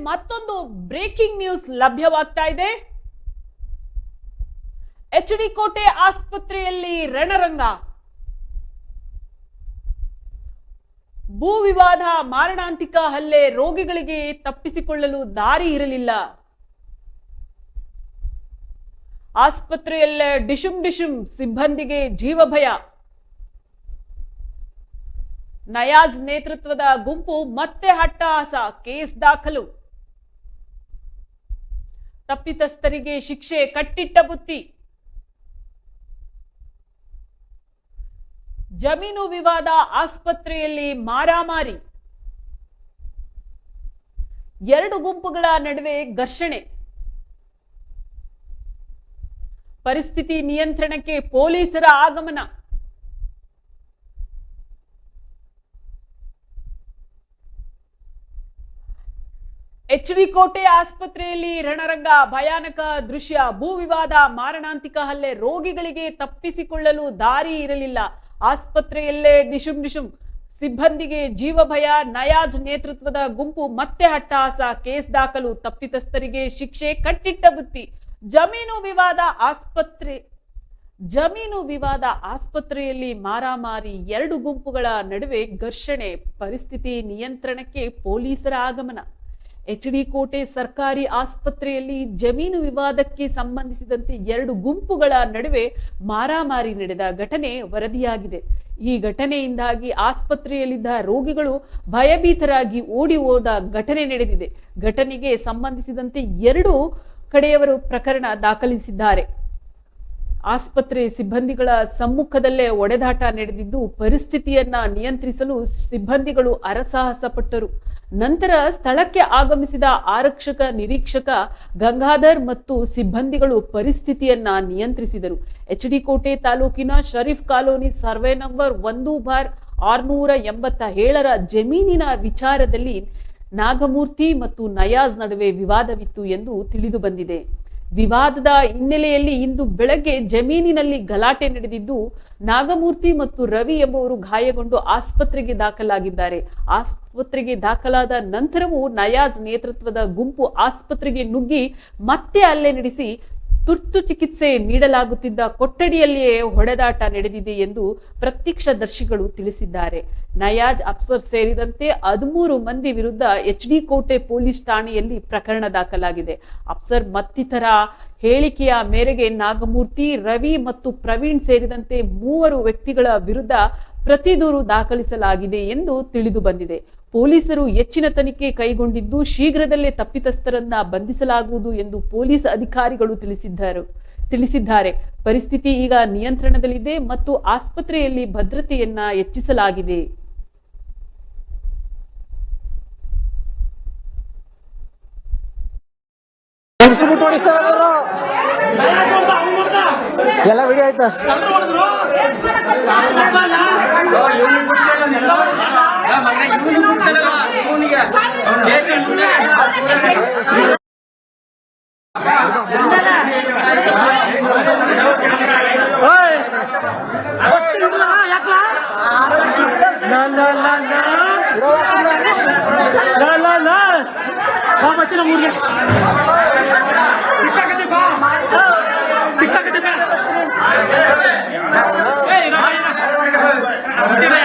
ಮತ್ತೊಂದು breaking news ಲಭ್ಯವಾಗ್ತಾ ಇದೆ. H D ಕೋಟೆ ಆಸ್ಪತ್ರೆಯಲ್ಲಿ ರಣರಂಗ. ಭೂ ವಿವಾದ, ಮಾರಣಾಂತಿಕ ಹಲ್ಲೆ ರೋಗಿಗಳಿಗೆ ತಪ್ಪಿಸಿಕೊಳ್ಳಲು ದಾರಿ ಇರಲಿಲ್ಲ. ಆಸ್ಪತ್ರೆಯಲ್ಲೇ ಡಿಶುಮ್ ಡಿಶುಮ್ ಸಿಬ್ಬಂದಿಗೆ ಜೀವಭಯ. ನಯಾಜ್ ನೇತೃತ್ವದ ಗುಂಪು ಮತ್ತೆ ಹಟ್ಟಹಾಸ ಕೇಸ್ ದಾಖಲು. ತಪ್ಪಿತಸ್ಥರಿಗೆ ಶಿಕ್ಷೆ ಕಟ್ಟಿಟ್ಟ ಬುತ್ತಿ. ಜಮೀನು ವಿವಾದ ಆಸ್ಪತ್ರೆಯಲ್ಲಿ ಮಾರಾಮಾರಿ. ಎರಡು ಗುಂಪುಗಳ ನಡುವೆ ಘರ್ಷಣೆ. ಪರಿಸ್ಥಿತಿ ನಿಯಂತ್ರಣಕ್ಕೆ ಪೊಲೀಸರ ಆಗಮನ. ಎಚ್ ಡಿ ಕೋಟೆ ಆಸ್ಪತ್ರೆಯಲ್ಲಿ ರಣರಂಗ ಭಯಾನಕ ದೃಶ್ಯ. ಭೂ ವಿವಾದ, ಮಾರಣಾಂತಿಕ ಹಲ್ಲೆ ರೋಗಿಗಳಿಗೆ ತಪ್ಪಿಸಿಕೊಳ್ಳಲು ದಾರಿ ಇರಲಿಲ್ಲ. ಆಸ್ಪತ್ರೆಯಲ್ಲೇ ದಿಶುಂ ದಿಶುಂ ಸಿಬ್ಬಂದಿಗೆ ಜೀವ ಭಯ ನಯಾಜ್ ನೇತೃತ್ವದ ಗುಂಪು ಮತ್ತೆ ಹಟ್ಟಹಾಸ, ಕೇಸ್ ದಾಖಲು, ತಪ್ಪಿತಸ್ಥರಿಗೆ ಶಿಕ್ಷೆ, ಕಟ್ಟಿಟ್ಟ ಬುತ್ತಿ. ಜಮೀನು ವಿವಾದ ಆಸ್ಪತ್ರೆ, ಜಮೀನು ವಿವಾದ ಆಸ್ಪತ್ರೆಯಲ್ಲಿ ಮಾರಾಮಾರಿ ಎರಡು ಗುಂಪುಗಳ ನಡುವೆ ಘರ್ಷಣೆ. ಪರಿಸ್ಥಿತಿ ನಿಯಂತ್ರಣಕ್ಕೆ ಪೊಲೀಸರ ಆಗಮನ. ಎಚ್ ಡಿ ಕೋಟೆ ಸರ್ಕಾರಿ ಆಸ್ಪತ್ರೆಯಲ್ಲಿ ಜಮೀನು ವಿವಾದಕ್ಕೆ ಸಂಬಂಧಿಸಿದಂತೆ ಎರಡು ಗುಂಪುಗಳ ನಡುವೆ ಮಾರಾಮಾರಿ ನಡೆದ ಘಟನೆ ವರದಿಯಾಗಿದೆ. ಈ ಘಟನೆಯಿಂದಾಗಿ ಆಸ್ಪತ್ರೆಯಲ್ಲಿದ್ದ ರೋಗಿಗಳು ಭಯಭೀತರಾಗಿ ಓಡಿ ಹೋದ ಘಟನೆ ನಡೆದಿದೆ. ಘಟನೆಗೆ ಸಂಬಂಧಿಸಿದಂತೆ ಎರಡು ಕಡೆಯವರು ಪ್ರಕರಣ ದಾಖಲಿಸಿದ್ದಾರೆ. ಆಸ್ಪತ್ರೆ ಸಿಬ್ಬಂದಿಗಳ ಸಮ್ಮುಖದಲ್ಲೇ ಒಡೆದಾಟ ನಡೆದಿದ್ದು, ಪರಿಸ್ಥಿತಿಯನ್ನ ನಿಯಂತ್ರಿಸಲು ಸಿಬ್ಬಂದಿಗಳು ಅರಸಾಹಸ ಪಟ್ಟರು ನಂತರ ಸ್ಥಳಕ್ಕೆ ಆಗಮಿಸಿದ ಆರಕ್ಷಕ, ನಿರೀಕ್ಷಕ ಗಂಗಾಧರ್ ಮತ್ತು ಸಿಬ್ಬಂದಿಗಳು ಪರಿಸ್ಥಿತಿಯನ್ನ ನಿಯಂತ್ರಿಸಿದರು. ಎಚ್ ಡಿ ಕೋಟೆ ತಾಲೂಕಿನ ಶರೀಫ್ ಕಾಲೋನಿ ಸರ್ವೆ ನಂಬರ್ ಒಂದು ಬಾರ್ ಆರ್ನೂರ ಎಂಬತ್ತ ಏಳರ ಜಮೀನಿನ ವಿಚಾರದಲ್ಲಿ ನಾಗಮೂರ್ತಿ ಮತ್ತು ನಯಾಜ್ ನಡುವೆ ವಿವಾದವಿತ್ತು ಎಂದು ತಿಳಿದು ಬಂದಿದೆ. ವಿವಾದದ ಹಿನ್ನೆಲೆಯಲ್ಲಿ ಇಂದು ಬೆಳಗ್ಗೆ ಜಮೀನಿನಲ್ಲಿ ಗಲಾಟೆ ನಡೆದಿದ್ದು, ನಾಗಮೂರ್ತಿ ಮತ್ತು ರವಿ ಎಂಬುವರು ಗಾಯಗೊಂಡು ಆಸ್ಪತ್ರೆಗೆ ದಾಖಲಾಗಿದ್ದಾರೆ. ಆಸ್ಪತ್ರೆಗೆ ದಾಖಲಾದ ನಂತರವೂ ನಯಾಜ್ ನೇತೃತ್ವದ ಗುಂಪು ಆಸ್ಪತ್ರೆಗೆ ನುಗ್ಗಿ ಮತ್ತೆ ಹಲ್ಲೆ ನಡೆಸಿ ತುರ್ತು ಚಿಕಿತ್ಸೆ ನೀಡಲಾಗುತ್ತಿದ್ದ ಕೊಠಡಿಯಲ್ಲಿಯೇ ಹೊಡೆದಾಟ ನಡೆದಿದೆ ಎಂದು ಪ್ರತ್ಯಕ್ಷದರ್ಶಿಗಳು ತಿಳಿಸಿದ್ದಾರೆ. ನಯಾಜ್ ಅಫ್ಸರ್ ಸೇರಿದಂತೆ ಹದಿಮೂರು ಮಂದಿ ವಿರುದ್ಧ ಎಚ್ ಡಿ ಕೋಟೆ ಪೊಲೀಸ್ ಠಾಣೆಯಲ್ಲಿ ಪ್ರಕರಣ ದಾಖಲಾಗಿದೆ. ಅಫ್ಸರ್ ಮತ್ತಿತರ ಹೇಳಿಕೆಯ ಮೇರೆಗೆ ನಾಗಮೂರ್ತಿ, ರವಿ ಮತ್ತು ಪ್ರವೀಣ್ ಸೇರಿದಂತೆ ಮೂವರು ವ್ಯಕ್ತಿಗಳ ವಿರುದ್ಧ ಪ್ರತಿದೂರು ದಾಖಲಿಸಲಾಗಿದೆ ಎಂದು ತಿಳಿದು ಬಂದಿದೆ. ಪೊಲೀಸರು ಹೆಚ್ಚಿನ ತನಿಖೆ ಕೈಗೊಂಡಿದ್ದು ಶೀಘ್ರದಲ್ಲೇ ತಪ್ಪಿತಸ್ಥರನ್ನ ಬಂಧಿಸಲಾಗುವುದು ಎಂದು ಪೊಲೀಸ್ ಅಧಿಕಾರಿಗಳು ತಿಳಿಸಿದ್ದಾರೆ. ತಿಳಿಸಿದ್ದಾರೆ. ಪರಿಸ್ಥಿತಿ ಈಗ ನಿಯಂತ್ರಣದಲ್ಲಿದೆ ಮತ್ತು ಆಸ್ಪತ್ರೆಯಲ್ಲಿ ಭದ್ರತೆಯನ್ನ ಹೆಚ್ಚಿಸಲಾಗಿದೆ. ಬಿಟ್ಟು ಹೊಡಿಸ್ತಾರ ಅವರು ಎಲ್ಲ ವಿಡಿಯೋ ಆಯ್ತಾ? ಬರ್ತೀನಿ ಮೂರ್ಗೆ ಸಿಕ್ಕಾಕತ್ತಿ 对吧？